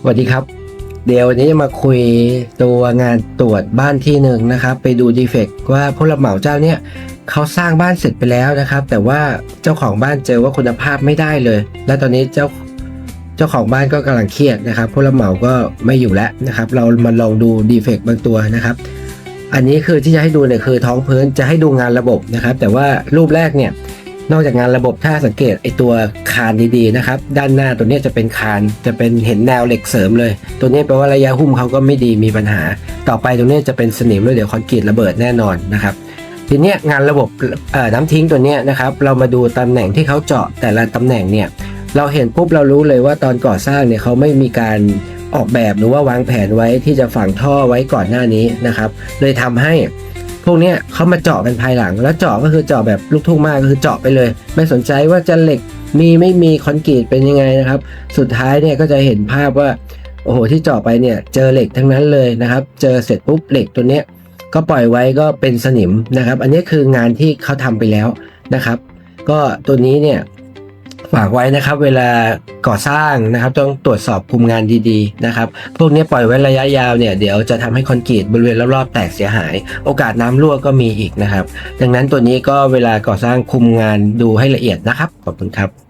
สวัสดีครับ เดี๋ยววันนี้จะมาคุยตัวงานตรวจบ้านที่หนึ่งนะครับ ไปดูดีเฟกต์ว่าผู้รับเหมาเจ้าเนี่ยเขาสร้างบ้านเสร็จไปแล้วนะครับ แต่ว่าเจ้าของบ้านเจอว่าคุณภาพไม่ได้เลย และตอนนี้เจ้าเจ้าของบ้านก็กำลังเครียดนะครับผู้รับเหมาก็ไม่อยู่แล้วนะครับ เรามาลองดูดีเฟกต์บางตัวนะครับ อันนี้คือที่จะให้ดูเนี่ยคือท้องพื้นจะให้ดูงานระบบนะครับ แต่ว่ารูปแรกเนี่ย นอกจากงานระบบถ้าสังเกตไอตัวคานดีๆนะครับ ด้านหน้าตัวนี้จะเป็นคานจะเป็นเห็นแนวเหล็กเสริมเลย ตัวนี้แปลว่าระยะหุ้มเขาก็ไม่ดีมีปัญหา ต่อไปตรงเนี้จะเป็นสนิมแล้วเดี๋ยวคอนกรีตระเบิดแน่นอนนะครับทีนี้งานระบบน้ำทิ้งตัวนี้นะครับ เรามาดูตำแหน่งที่เขาเจาะแต่ละตำแหน่งเนี่ยเราเห็นปุ๊บเรารู้เลยว่าตอนก่อสร้างเนี่ยเขาไม่มีการออกแบบหรือว่าวางแผนไว้ที่จะฝังท่อไว้ก่อนหน้านี้นะครับเลยทำให้ พวกนี้เขามาเจาะกันภายหลัง แล้วเจาะก็คือเจาะแบบลูกทุ่งมากก็คือเจาะไปเลย ไม่สนใจว่าจะเหล็กมีไม่มีคอนกรีตเป็นยังไงนะครับ สุดท้ายเนี่ยก็จะเห็นภาพว่าโอ้โหที่เจาะไปเนี่ยเจอเหล็กทั้งนั้นเลยนะครับ เจอเสร็จปุ๊บเหล็กตัวเนี้ยก็ปล่อยไว้ก็เป็นสนิมนะครับ อันนี้คืองานที่เขาทำไปแล้วนะครับ ก็ตัวนี้เนี่ย ฝากไว้นะครับ เวลาก่อสร้างนะครับ ต้องตรวจสอบคุมงานดีๆนะครับ พวกนี้ปล่อยไว้ระยะยาวเนี่ยเดี๋ยวจะทำให้คอนกรีตบริเวณรอบๆแตกเสียหาย โอกาสน้ำรั่วก็มีอีกนะครับ ดังนั้นตัวนี้ก็เวลาก่อสร้างคุมงานดูให้ละเอียดนะครับ ขอบคุณครับ